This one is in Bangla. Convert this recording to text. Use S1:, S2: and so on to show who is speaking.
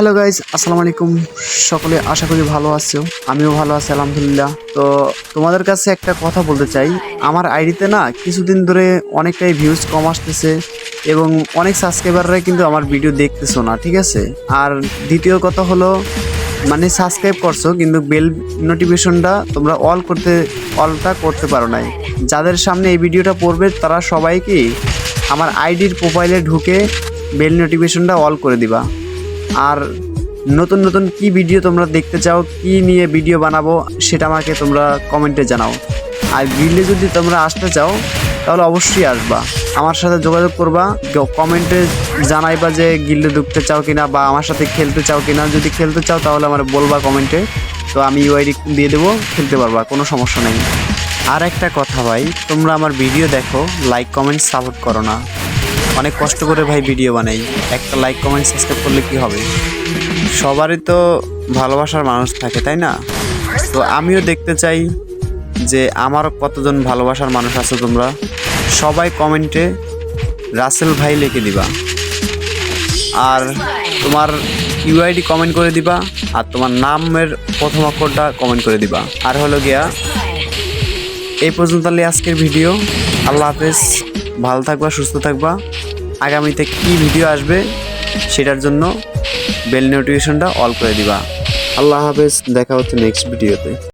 S1: হ্যালো গাইজ আসসালামু আলাইকুম সকলে আশা করি ভালো আছো। আমিও ভালো আছি, আলহামদুলিল্লাহ। তো তোমাদের কাছে একটা কথা বলতে চাই। আমার আইডিতে না কিছুদিন ধরে অনেকটাই ভিউজ কম আসতেছে এবং অনেক সাবস্ক্রাইবাররা কিন্তু আমার ভিডিও দেখতেছো না, ঠিক আছে? আর দ্বিতীয় কথা হলো মানে সাবস্ক্রাইব করছ, কিন্তু বেল নোটিফিকেশনটা তোমরা অল করতে অলটা করতে পারো নাই। যাদের সামনে এই ভিডিওটা পড়বে, তারা সবাই কি আমার আইডির প্রোফাইলে ঢুকে বেল নোটিফিকেশনটা অল করে দিবা। আর নতুন নতুন কি ভিডিও তোমরা দেখতে চাও, কি নিয়ে ভিডিও বানাবো, সেটা আমাকে তোমরা কমেন্টে জানাও। আর গিল্ডে যদি তোমরা আসতে চাও, তাহলে অবশ্যই আসবা। আমার সাথে যোগাযোগ করবা কমেন্টে জানাইবা যে গিল্ডে ঢুকতে চাও কিনা বা আমার সাথে খেলতে চাও কিনা। যদি খেলতে চাও, তাহলে আমার বলবা কমেন্টে তো আমি ইউআইডি দিয়ে দেবো, খেলতে পারবা, কোনো সমস্যা নেই। আর একটা কথা ভাই, তোমরা আমার ভিডিও দেখো লাইক কমেন্ট সাপোর্ট করো না। অনেক কষ্ট করে ভাই ভিডিও বানাই। একটা লাইক কমেন্ট সাবস্ক্রাইব করলে কি হবে? সবারই তো ভালোবাসার মানুষ থাকে, তাই না? তো আমিও দেখতে চাই যে আমার কতজন ভালোবাসার মানুষ আছে তোমরা? সবাই কমেন্টে রাসেল ভাই লিখে দিবা। আর তোমার ইউআইডি কমেন্ট করে দিবা, আর তোমার নামের প্রথম অক্ষরটা কমেন্ট করে দিবা। আর হলো গিয়া, এই পর্যন্ত আজকের ভিডিও আল্লাহ হাফেজ। ভালো থাকবা, সুস্থ থাকবা। আগামীতে কি ভিডিও আসবে সেটার জন্য বেল নোটিফিকেশনটা অল করে দিবা। আল্লাহ হাফেজ, দেখা হচ্ছে নেক্সট ভিডিওতে